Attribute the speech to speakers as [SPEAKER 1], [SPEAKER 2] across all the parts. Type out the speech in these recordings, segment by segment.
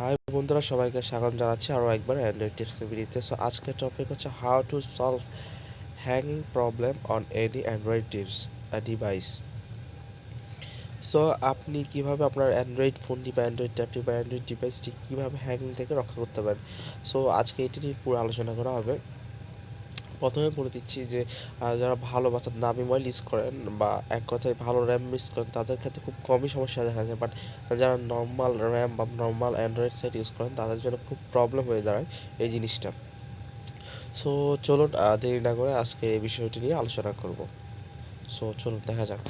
[SPEAKER 1] High বন্ধুরা, সবাইকে স্বাগত জানাচ্ছি আরও একবার অ্যান্ড্রয়েড টিপস ভিডিওতে। সো আজকের টপিক হচ্ছে how to solve hanging problem on any Android tips device so আপনি কীভাবে আপনার অ্যান্ড্রয়েড ফোন বা অ্যান্ড্রয়েড ট্যাবটি বা অ্যান্ড্রয়েড ডিভাইসটি কীভাবে হ্যাঙ্গিং থেকে রক্ষা করতে পারেন? সো আজকে এটি নিয়ে পুরো আলোচনা করা হবে। প্রথমে বলে দিচ্ছি যে যারা ভালো অর্থাৎ দামি মোবাইল ইউজ করেন বা এক কথায় ভালো র্যাম ইউজ করেন, তাদের ক্ষেত্রে খুব কমই সমস্যা দেখা যায়। বাট যারা নর্মাল র্যাম বা নর্মাল অ্যান্ড্রয়েড সেট ইউজ করেন, তাদের জন্য খুব প্রবলেম হয়ে দাঁড়ায় এই জিনিসটা। সো চলুন দেরি না করে আজকে এই বিষয়টি নিয়ে আলোচনা করব। সো চলুন, দেখা যাক।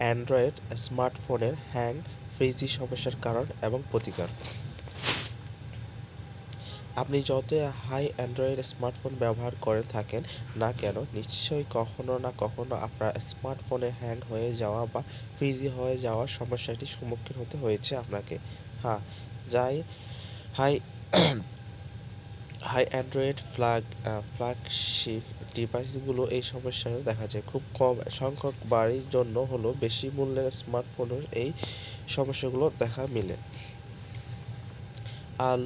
[SPEAKER 1] অ্যান্ড্রয়েড স্মার্টফোনের হ্যাং ফ্রিজি সমস্যার কারণ এবং প্রতিকার। আপনি যত হাই অ্যান্ড্রয়েড স্মার্টফোন ব্যবহার করে থাকেন না কেন, নিশ্চয়ই কখনো না কখনো আপনার স্মার্টফোনে হ্যাং হয়ে যাওয়া বা ফ্রিজি হয়ে যাওয়ার সমস্যাটির সম্মুখীন হতে হয়েছে আপনাকে। হ্যাঁ যাই, high high Android flag flagship ডিভাইসগুলো এই সমস্যা দেখা যায়। খুব কম সংখ্যক বাড়ির জন্য হলো বেশি মূল্যের স্মার্টফোনের এই সমস্যাগুলো দেখা মিলে।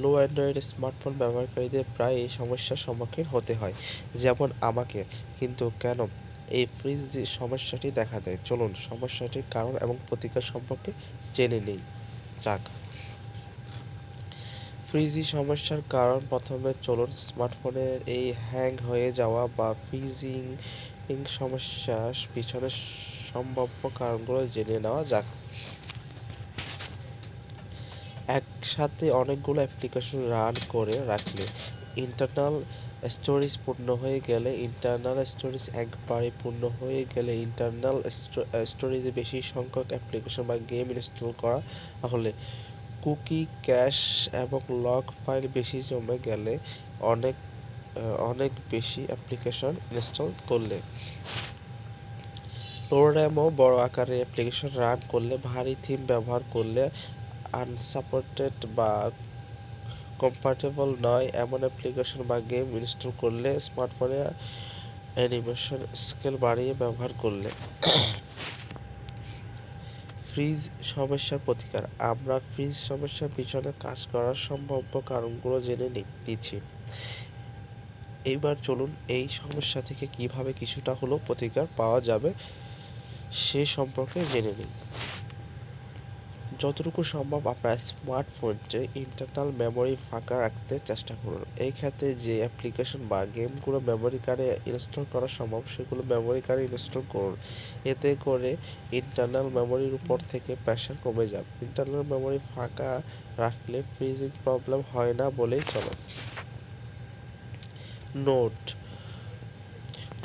[SPEAKER 1] লো অ্যান্ড্রয়েড স্মার্টফোন ব্যবহারকারীদের প্রায় এই সমস্যার সম্মুখীন হতে হয়, যেমন আমাকে। কিন্তু কেন? এই ফ্রিজ সমস্যাটি দেখা দেয়। চলুন, সমস্যাটির কারণ এবং প্রতিকার সম্পর্কে জেনে নেই। যাক। ফ্রিজি সমস্যার কারণ প্রথমে চলুন স্মার্টফোনের এই হ্যাং হয়ে যাওয়া বা ফ্রিজিং সমস্যার পিছনে সম্ভাব্য কারণগুলো জেনে নেওয়া যাক। একসাথে অনেকগুলো অ্যাপ্লিকেশন রান করে রাখলে ইন্টারনাল স্টোরেজ পূর্ণ হয়ে গেলে ইন্টারনাল স্টোরেজ একবারে পূর্ণ হয়ে গেলে ইন্টারনাল স্টোরেজে বেশি সংখ্যক অ্যাপ্লিকেশন বা গেম ইনস্টল করা হলে কুকি ক্যাশ এবং লগ ফাইল বেশি জমে গেলে অনেক অনেক বেশি অ্যাপ্লিকেশন ইনস্টল করলে। লো র্যামও বড় আকারের অ্যাপ্লিকেশন রান করলে, ভারী থিম ব্যবহার করলে আনসাপোর্টেড বা কম্পাটেবল নয় এমন অ্যাপ্লিকেশন বা গেম ইনস্টল করলে স্মার্টফোনে অ্যানিমেশন স্কেল বাড়িয়ে ব্যবহার করলে। ফ্রিজ সমস্যার প্রতিকার। আমরা ফ্রিজ সমস্যার পিছনে কাজ করার সম্ভাব্য কারণগুলো জেনে নিচ্ছি। এইবার চলুন এই সমস্যা থেকে কীভাবে কিছুটা হলেও প্রতিকার পাওয়া যাবে সে সম্পর্কে জেনে নিই। যতটুকু সম্ভব আপনার স্মার্টফোনটি ইন্টারনাল মেমোরি ফাঁকা রাখতে চেষ্টা করুন। এই ক্ষেত্রে যে অ্যাপ্লিকেশন বা গেমগুলো মেমোরি কার্ডে ইনস্টল করা সম্ভব, সেগুলো মেমোরি কার্ডে ইনস্টল করুন। এতে করে ইন্টারনাল মেমোরির উপর থেকে প্রেশার কমে যাবে। ইন্টারনাল মেমোরি ফাঁকা রাখলে ফ্রিজিং প্রবলেম হয় না বলেই চলে। নোট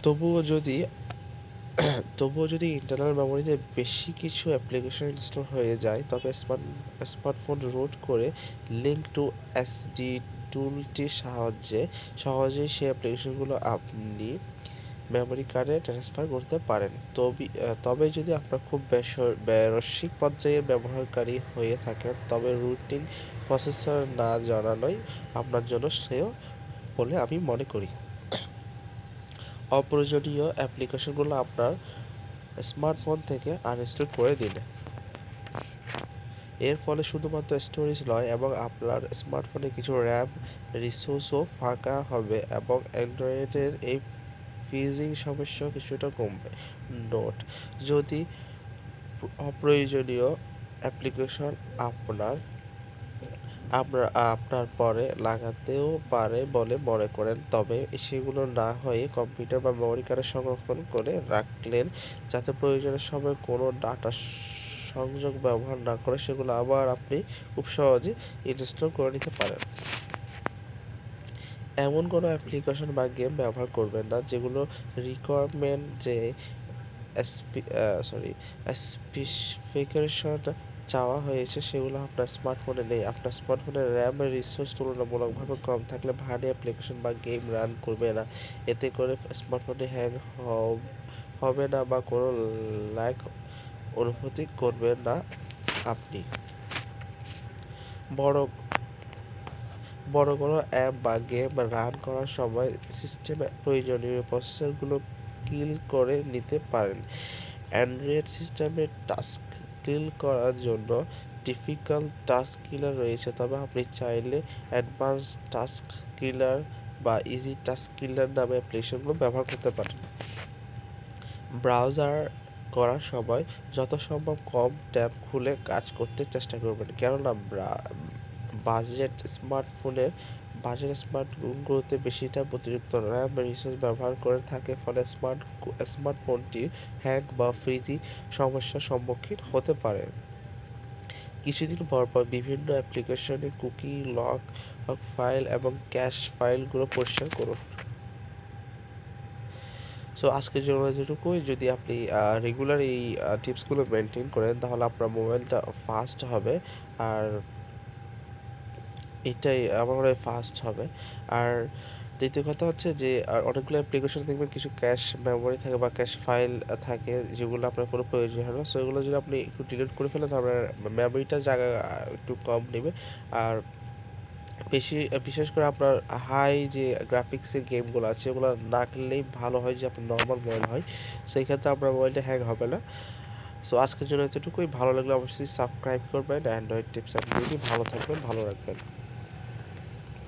[SPEAKER 1] তবুও যদি তবুও যদি ইন্টারনাল মেমোরিতে বেশি কিছু অ্যাপ্লিকেশন ইনস্টল হয়ে যায়, তবে স্মার্ট স্মার্টফোন রুট করে লিঙ্ক টু এসডি টুলটির সাহায্যে সহজেই সেই অ্যাপ্লিকেশনগুলো আপনি মেমোরি কার্ডে ট্রান্সফার করতে পারেন। তবে তবে যদি আপনার খুব বেস- ব্যবসায়িক পর্যায়ের ব্যবহারকারী হয়ে থাকেন, তবে রুটিং প্রসেসর না জানানোই আপনার জন্য শ্রেয় বলে আমি মনে করি। অপ্রয়োজনীয় অ্যাপ্লিকেশনগুলো আপনার স্মার্টফোন থেকে আনইনস্টল করে দিন এর ফলে শুধুমাত্র স্টোরেজ নয়, এবং আপনার স্মার্টফোনে কিছু র্যাম রিসোর্সও ফাঁকা হবে, এবং অ্যান্ড্রয়েডের এই ফ্রিজিং সমস্যা কিছুটা কমবে। নোট, যদি অপ্রয়োজনীয় অ্যাপ্লিকেশন আপনার আপনার আপনার পরে লাগাতেও পারে বলে মনে করেন। তবে সেগুলো না হয়ে কম্পিউটার বা মেমোরি কার্ডে সংরক্ষণ করে রাখলেন যাতে প্রয়োজনের সময় কোনো ডাটা সংযোগ ব্যবহার না করে সেগুলো আবার আপনি খুব সহজে ইনস্টল করে নিতে পারেন। এমন কোনো অ্যাপ্লিকেশন বা গেম ব্যবহার করবেন না যেগুলো রিকোয়ারমেন্ট যে সরি স্পেসিফিকেশন চাওয়া হয়েছে সেগুলো আপনার স্মার্টফোনে নেই। আপনার স্মার্টফোনের র্যাম রিসোর্স তুলনামূলকভাবে কম থাকলে ভারী অ্যাপ্লিকেশন বা গেম রান করবে না। এতে করে স্মার্টফোনে হ্যাং হবে না বা কোনো ল্যাগ অনুভূতি করবেন না আপনি। বড় বড় কোনো অ্যাপ বা গেম রান করার সময় সিস্টেমে প্রয়োজনীয় প্রসেসরগুলো কিল করে নিতে পারেন। অ্যান্ড্রয়েড সিস্টেমের টাস্ক কিল করার জন্য ডিফিকাল্ট টাস্ক কিলার রয়েছে। তবে আপনি চাইলে অ্যাডভান্স টাস্ক কিলার বা ইজি টাস্ক কিলার নামে অ্যাপ্লিকেশনগুলো ব্যবহার করতে পারেন। ব্রাউজার করার সময় যত সম্ভব কম ট্যাব খুলে কাজ করতে চেষ্টা করবেন। কেননা বাজেট স্মার্টফোনের বাজেট স্মার্টফোনগুলোতে বেশি ট্যাব অতিরিক্ত র্যাম রিসোর্স ব্যবহার করে থাকে ফলে স্মার্ট স্মার্টফোনটি হ্যাং বা ফ্রিজি সমস্যার সম্মুখীন হতে পারে। কিছুদিন পর পর বিভিন্ন অ্যাপ্লিকেশনে কুকি লক ফাইল এবং ক্যাশ ফাইলগুলো পরিষ্কার করুন। সো আজকের জন্য এতটুকুই। যদি আপনি রেগুলার এই টিপসগুলো মেনটেন করেন, তাহলে আপনার মোবাইলটা ফাস্ট হবে। আর এটাই আমার মনে ফাস্ট হবে। আর দ্বিতীয় কথা হচ্ছে যে, আর অনেকগুলো অ্যাপ্লিকেশন দেখবেন কিছু ক্যাশ মেমোরি থাকে বা ক্যাশ ফাইল থাকে যেগুলো আপনার কোনো প্রয়োজন হয় না। সো এগুলো যদি আপনি একটু ডিলিট করে ফেলেন, তাহলে মেমোরিটা জায়গা একটু কম নেবে। আর বেশি, বিশেষ করে আপনার হাই যে গ্রাফিক্সের গেমগুলো আছে ওগুলো না খেললেই ভালো হয় যে আপনার নর্মাল মোবাইল হয়। সেই ক্ষেত্রে আপনার মোবাইলটা হ্যাং হবে না। সো আজকের জন্য এতটুকুই। ভালো লাগলে অবশ্যই সাবস্ক্রাইব করবেন অ্যান্ড্রয়েড টিপস অ্যান্ড ভালো থাকবেন, ভালো রাখবেন।